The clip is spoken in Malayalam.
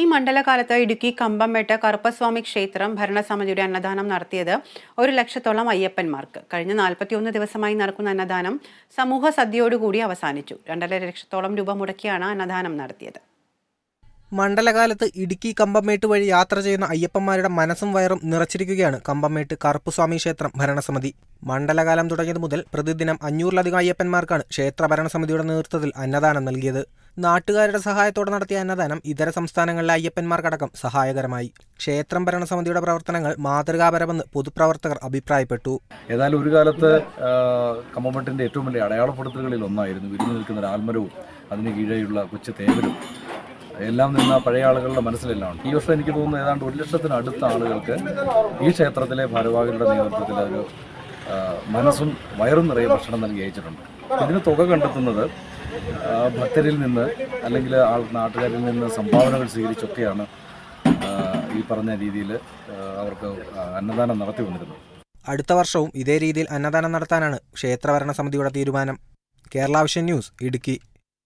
ഈ മണ്ഡലകാലത്ത് ഇടുക്കി കമ്പംമേട്ട് കറുപ്പസ്വാമി ക്ഷേത്രം ഭരണസമിതിയുടെ അന്നദാനം നടത്തിയത് ഒരു ലക്ഷത്തോളം അയ്യപ്പന്മാർക്ക്. കഴിഞ്ഞ നാൽപ്പത്തിയൊന്ന് ദിവസമായി നടക്കുന്ന അന്നദാനം സമൂഹ സദ്യയോടുകൂടി അവസാനിച്ചു. രണ്ടര ലക്ഷത്തോളം രൂപ മുടക്കിയാണ് അന്നദാനം നടത്തിയത്. മണ്ഡലകാലത്ത് ഇടുക്കി കമ്പംമേട്ട് വഴി യാത്ര ചെയ്യുന്ന അയ്യപ്പന്മാരുടെ മനസ്സും വയറും നിറച്ചിരിക്കുകയാണ് കമ്പംമേട്ട് കറുപ്പുസ്വാമി ക്ഷേത്രം ഭരണസമിതി. മണ്ഡലകാലം തുടങ്ങിയത് മുതൽ പ്രതിദിനം അഞ്ഞൂറിലധികം അയ്യപ്പന്മാർക്കാണ് ക്ഷേത്ര ഭരണസമിതിയുടെ നേതൃത്വത്തിൽ അന്നദാനം നൽകിയത്. നാട്ടുകാരുടെ സഹായത്തോടെ നടത്തിയ അന്നദാനം ഇതര സംസ്ഥാനങ്ങളിലെ അയ്യപ്പന്മാർക്കടക്കം സഹായകരമായി. ക്ഷേത്രം ഭരണസമിതിയുടെ പ്രവർത്തനങ്ങൾ മാതൃകാപരമെന്ന് പൊതുപ്രവർത്തകർ അഭിപ്രായപ്പെട്ടു. ഏതായാലും ഒരു കാലത്ത് കമ്മമട്ടിന്റെ ഏറ്റവും വലിയ അടയാളപ്പെടുത്തലുകളിൽ ഒന്നായിരുന്നു വിരിഞ്ഞു നിൽക്കുന്ന ആൽമരവും അതിന് കീഴെയുള്ള കൊച്ചു തേവലും. എല്ലാം നിന്ന പഴയ ആളുകളുടെ മനസ്സിലെല്ലാം. ഈ വർഷം എനിക്ക് തോന്നുന്നു ഏതാണ്ട് ഒരു ലക്ഷത്തിനടുത്ത ആളുകൾക്ക് ഈ ക്ഷേത്രത്തിലെ ഭാരവാഹികളുടെ നേതൃത്വത്തിൽ ഒരു മനസ്സും വയറും നിറയെ ഭക്ഷണം നൽകി അയച്ചിട്ടുണ്ട്. ഇതിന് തുക കണ്ടെത്തുന്നത് ഭക്തരിൽ നിന്ന് അല്ലെങ്കിൽ ആൾ നാട്ടുകാരിൽ നിന്ന് സംഭാവനകൾ സ്വീകരിച്ചൊക്കെയാണ് ഈ പറഞ്ഞ രീതിയിൽ അവർക്ക് അന്നദാനം നടത്തി വന്നിരുന്നത്. അടുത്ത വർഷവും ഇതേ രീതിയിൽ അന്നദാനം നടത്താനാണ് ക്ഷേത്രഭരണ സമിതിയുടെ തീരുമാനം. Kerala vision news Idukki.